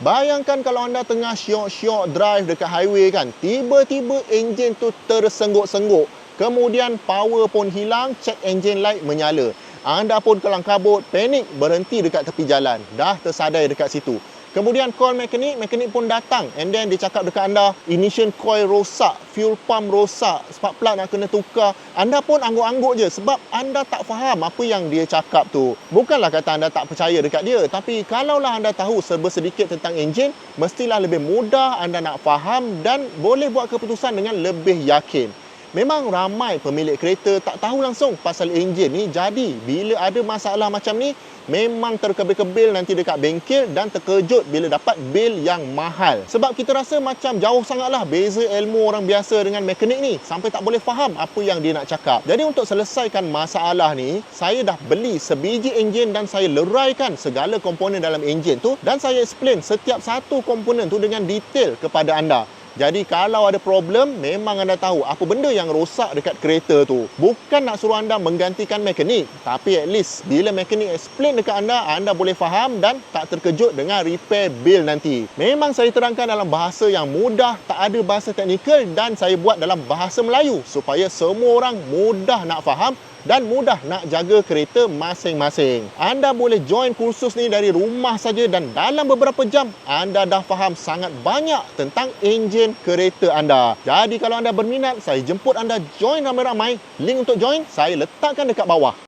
Bayangkan kalau anda tengah syok-syok drive dekat highway kan, tiba-tiba enjin tu tersengguk-sengguk. Kemudian power pun hilang, check engine light menyala. Anda pun kelang kabut, panik, berhenti dekat tepi jalan. Dah tersadai dekat situ. Kemudian call mekanik, mekanik pun datang and then dia cakap dekat anda ignition coil rosak, fuel pump rosak, spark plug nak kena tukar. Anda pun angguk-angguk je sebab anda tak faham apa yang dia cakap tu. Bukanlah kata anda tak percaya dekat dia, tapi kalaulah anda tahu serba sedikit tentang enjin, mestilah lebih mudah anda nak faham dan boleh buat keputusan dengan lebih yakin. Memang ramai pemilik kereta tak tahu langsung pasal enjin ni. Jadi, bila ada masalah macam ni, memang terkebil-kebil nanti dekat bengkel dan terkejut bila dapat bil yang mahal. Sebab kita rasa macam jauh sangatlah beza ilmu orang biasa dengan mekanik ni. Sampai tak boleh faham apa yang dia nak cakap. Jadi, untuk selesaikan masalah ni, saya dah beli sebiji enjin dan saya leraikan segala komponen dalam enjin tu dan saya explain setiap satu komponen tu dengan detail kepada anda. Jadi kalau ada problem, memang anda tahu apa benda yang rosak dekat kereta tu. Bukan nak suruh anda menggantikan mekanik, tapi at least bila mekanik explain dekat anda, anda boleh faham dan tak terkejut dengan repair bill nanti. Memang saya terangkan dalam bahasa yang mudah, tak ada bahasa teknikal dan saya buat dalam bahasa Melayu supaya semua orang mudah nak faham dan mudah nak jaga kereta masing-masing. Anda boleh join kursus ni dari rumah saja dan dalam beberapa jam anda dah faham sangat banyak tentang enjin kereta anda. Jadi kalau anda berminat, saya jemput anda join ramai-ramai. Link untuk join saya letakkan dekat bawah.